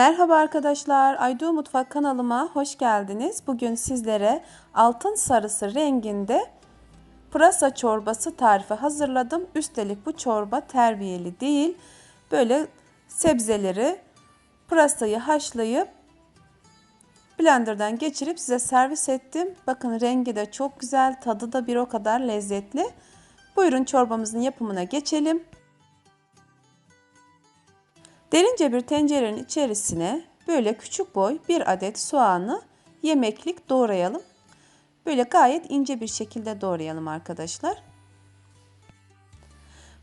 Merhaba arkadaşlar, Aydo Mutfak kanalıma hoş geldiniz. Bugün sizlere altın sarısı renginde pırasa çorbası tarifi hazırladım. Üstelik bu çorba terbiyeli değil. Böyle sebzeleri, pırasayı haşlayıp blenderdan geçirip size servis ettim. Bakın rengi de çok güzel, tadı da bir o kadar lezzetli. Buyurun çorbamızın yapımına geçelim. Derince bir tencerenin içerisine böyle küçük boy bir adet soğanı yemeklik doğrayalım. Böyle gayet ince bir şekilde doğrayalım arkadaşlar.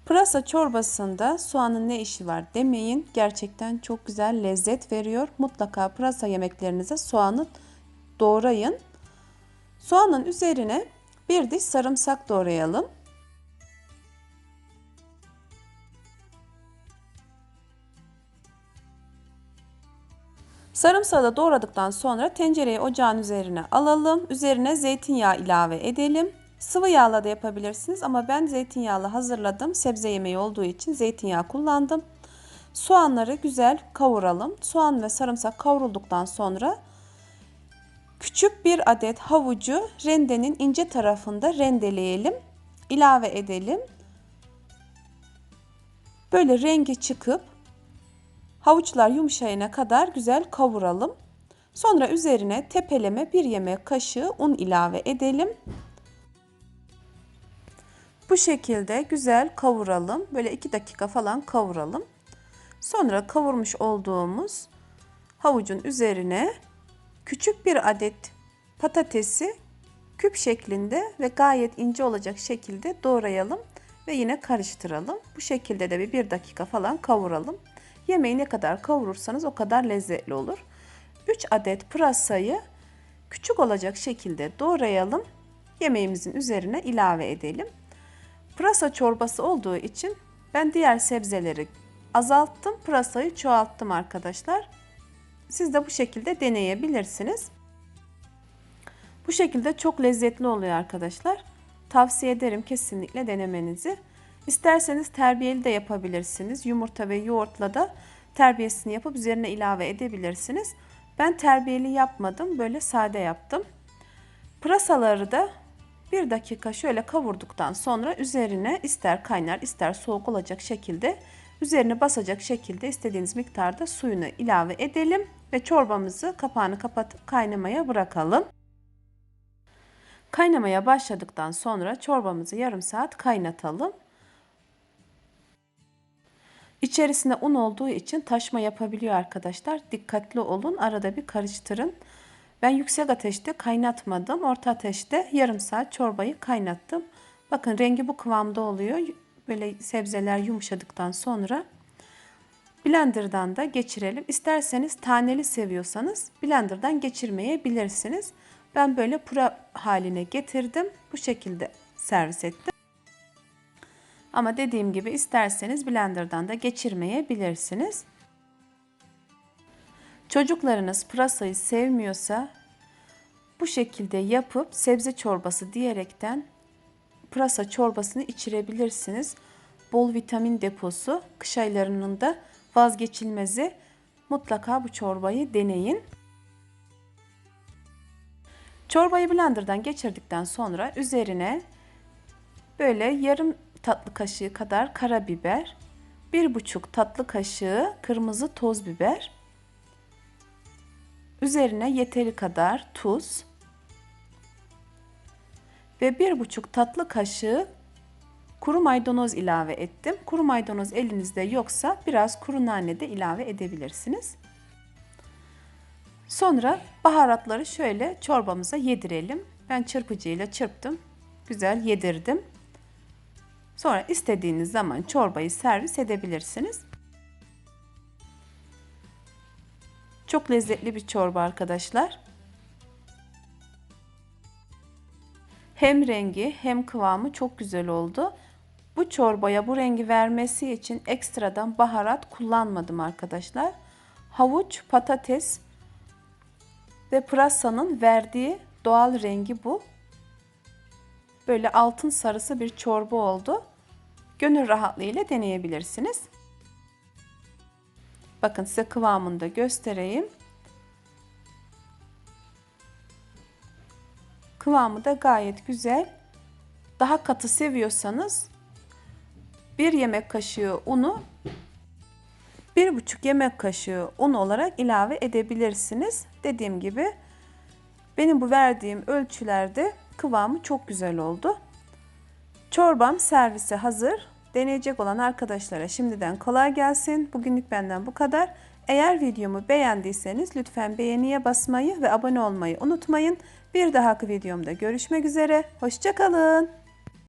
Pırasa çorbasında soğanın ne işi var demeyin. Gerçekten çok güzel lezzet veriyor. Mutlaka pırasa yemeklerinize soğanı doğrayın. Soğanın üzerine bir diş sarımsak doğrayalım. Sarımsağı da doğradıktan sonra tencereyi ocağın üzerine alalım. Üzerine zeytinyağı ilave edelim. Sıvı yağla da yapabilirsiniz ama ben zeytinyağlı hazırladım. Sebze yemeği olduğu için zeytinyağı kullandım. Soğanları güzel kavuralım. Soğan ve sarımsak kavrulduktan sonra küçük bir adet havucu rendenin ince tarafında rendeleyelim. ilave edelim. Böyle rengi çıkıp Havuçlar yumuşayana kadar güzel kavuralım. Sonra üzerine tepeleme bir yemek kaşığı un ilave edelim. Bu şekilde güzel kavuralım. Böyle 2 dakika falan kavuralım. Sonra kavurmuş olduğumuz havucun üzerine küçük bir adet patatesi küp şeklinde ve gayet ince olacak şekilde doğrayalım ve yine karıştıralım. Bu şekilde de bir, bir dakika falan kavuralım. Yemeği ne kadar kavurursanız o kadar lezzetli olur. 3 adet pırasayı küçük olacak şekilde doğrayalım. Yemeğimizin üzerine ilave edelim. Pırasa çorbası olduğu için ben diğer sebzeleri azalttım, pırasayı çoğalttım arkadaşlar. Siz de bu şekilde deneyebilirsiniz. Bu şekilde çok lezzetli oluyor arkadaşlar. Tavsiye ederim kesinlikle denemenizi. İsterseniz terbiyeli de yapabilirsiniz. Yumurta ve yoğurtla da terbiyesini yapıp üzerine ilave edebilirsiniz. Ben terbiyeli yapmadım. Böyle sade yaptım. Pırasaları da bir dakika şöyle kavurduktan sonra üzerine ister kaynar ister soğuk olacak şekilde üzerine basacak şekilde istediğiniz miktarda suyunu ilave edelim ve çorbamızı kapağını kapatıp kaynamaya bırakalım. Kaynamaya başladıktan sonra çorbamızı yarım saat kaynatalım. İçerisinde un olduğu için taşma yapabiliyor arkadaşlar. Dikkatli olun. Arada bir karıştırın. Ben yüksek ateşte kaynatmadım. Orta ateşte yarım saat çorbayı kaynattım. Bakın rengi bu kıvamda oluyor. Böyle sebzeler yumuşadıktan sonra blenderdan da geçirelim. İsterseniz taneli seviyorsanız blenderdan geçirmeyebilirsiniz. Ben böyle pura haline getirdim. Bu şekilde servis ettim. Ama dediğim gibi isterseniz blenderdan da geçirmeyebilirsiniz. Çocuklarınız pırasayı sevmiyorsa bu şekilde yapıp sebze çorbası diyerekten pırasa çorbasını içirebilirsiniz. Bol vitamin deposu kış aylarının da vazgeçilmezi. Mutlaka bu çorbayı deneyin. Çorbayı blenderdan geçirdikten sonra üzerine böyle yarım tatlı kaşığı kadar karabiber, bir buçuk tatlı kaşığı kırmızı toz biber, üzerine yeteri kadar tuz ve bir buçuk tatlı kaşığı kuru maydanoz ilave ettim. Kuru maydanoz elinizde yoksa biraz kuru nane de ilave edebilirsiniz. Sonra baharatları şöyle çorbamıza yedirelim. Ben çırpıcıyla çırptım. Güzel yedirdim. Sonra istediğiniz zaman çorbayı servis edebilirsiniz. Çok lezzetli bir çorba arkadaşlar. Hem rengi hem kıvamı çok güzel oldu. Bu çorbaya bu rengi vermesi için ekstradan baharat kullanmadım arkadaşlar. Havuç, patates ve pırasanın verdiği doğal rengi bu böyle altın sarısı bir çorba oldu. Gönül rahatlığıyla deneyebilirsiniz. Bakın size kıvamını da göstereyim. Kıvamı da gayet güzel. Daha katı seviyorsanız bir yemek kaşığı unu bir buçuk yemek kaşığı un olarak ilave edebilirsiniz. Dediğim gibi benim bu verdiğim ölçülerde kıvamı çok güzel oldu. Çorbam servise hazır. Deneyecek olan arkadaşlara şimdiden kolay gelsin. Bugünlük benden bu kadar. Eğer videomu beğendiyseniz lütfen beğeniye basmayı ve abone olmayı unutmayın. Bir dahaki videomda görüşmek üzere. Hoşçakalın.